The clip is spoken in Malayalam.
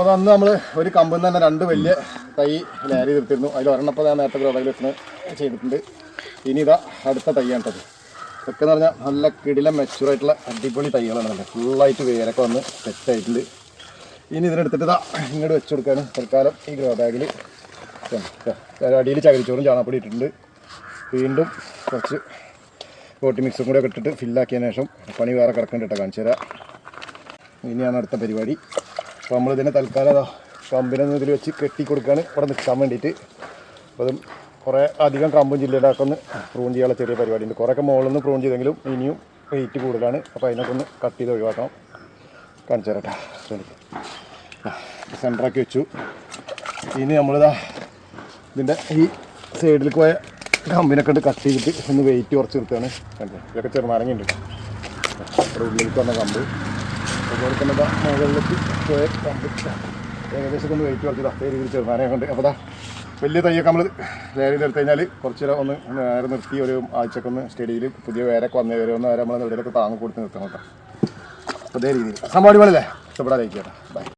അപ്പോൾ അന്ന് നമ്മൾ ഒരു കമ്പിൽ നിന്ന് തന്നെ രണ്ട് വലിയ തൈ ലെയർ തീർത്തിരുന്നു. അതിൽ ഒരെണ്ണപ്പോൾ ഞാൻ നേരത്തെ ഗ്രോബാഗിൽ ചെയ്തിട്ടുണ്ട്. ഇനി ഇതാ അടുത്ത തൈയാണ് കേട്ടത് ഇതൊക്കെ എന്ന് പറഞ്ഞാൽ നല്ല കിടിലം മെച്ചൂർ ആയിട്ടുള്ള അടിപൊളി തൈകളാണ് നല്ല ഫുള്ളായിട്ട് വേരൊക്കെ വന്ന് സെറ്റ് ആയിട്ടുണ്ട്. ഇനി ഇതിനെടുത്തിട്ട് ഇതാ ഇങ്ങോട്ട് വെച്ച് കൊടുക്കുകയാണ് തൽക്കാലം ഈ ഗ്രോ ബാഗിൽ അടിയിൽ ചകിരിച്ചോറും ചാണകപ്പൊടി ഇട്ടിട്ടുണ്ട്. വീണ്ടും കുറച്ച് കോട്ടി മിക്സും കൂടെ ഒക്കെ ഇട്ടിട്ട് ഫില്ലാക്കിയതിന് ശേഷം പണി വേറെ കിടക്കേണ്ടിട്ടാണ് കാണിച്ചു തരാം ഇനിയാണ് അടുത്ത പരിപാടി. അപ്പോൾ നമ്മളിതിനെ തൽക്കാലം അതാ കമ്പിനൊന്ന് ഇതിൽ വെച്ച് കെട്ടി കൊടുക്കുകയാണ് ഇവിടെ നിൽക്കാൻ വേണ്ടിയിട്ട്. അപ്പോൾ അതും കുറേ അധികം കമ്പും ജില്ലയിലൊക്കെ പ്രൂൺ ചെയ്യാനുള്ള ചെറിയ പരിപാടിയുണ്ട്. കുറേയൊക്കെ മുകളിൽ നിന്ന് പ്രൂൺ ചെയ്തെങ്കിലും ഇനിയും വെയിറ്റ് കൂടുതലാണ്. അപ്പോൾ അതിനൊക്കെ ഒന്ന് കട്ട് ചെയ്ത് ഒഴിവാക്കണം. കാണിച്ചു തരട്ടെ സെന്ററാക്കി വെച്ചു. ഇനി നമ്മളിതാ ഇതിന്റെ ഈ സൈഡിൽ പോയ കമ്പിനൊക്കെ ഉണ്ട് കട്ട് ചെയ്തിട്ട് ഒന്ന് വെയിറ്റ് കുറച്ച് നിർത്തുകയാണ്. കണ്ടോ? ഇതൊക്കെ ചെറുമാരങ്ങിയുണ്ട് ഉള്ളിലേക്ക് വന്ന കമ്പ്. അതുപോലെ തന്നെ മുകളിലേക്ക് പോയ കമ്പിട്ട് ഏകദേശം ഒന്ന് വെയിറ്റ് കുറച്ച് അതേ രീതിയിൽ ചെറുനാരങ്ങ കൊണ്ട്. അപ്പോൾ വലിയ തയ്യൊക്കെ നമ്മൾ നേരെ നിർത്തി കഴിഞ്ഞാൽ കുറച്ച് നേരം ഒന്ന് നേരെ നിർത്തി ഒരു ആഴ്ചയൊക്കെ ഒന്ന് സ്റ്റഡിയിൽ പുതിയ വേരൊക്കെ വന്നേ വരെ ഒന്ന് വരെ നമ്മൾ എവിടെയൊക്കെ താങ്ങ് കൊടുത്ത് നിർത്തണം കേട്ടോ. അപ്പോൾ അതേ രീതിയിൽ. സംഭവം അടിപൊളിയല്ലേ? ഇഷ്ടപ്പെടാതിരിക്കട്ടെ ബൈ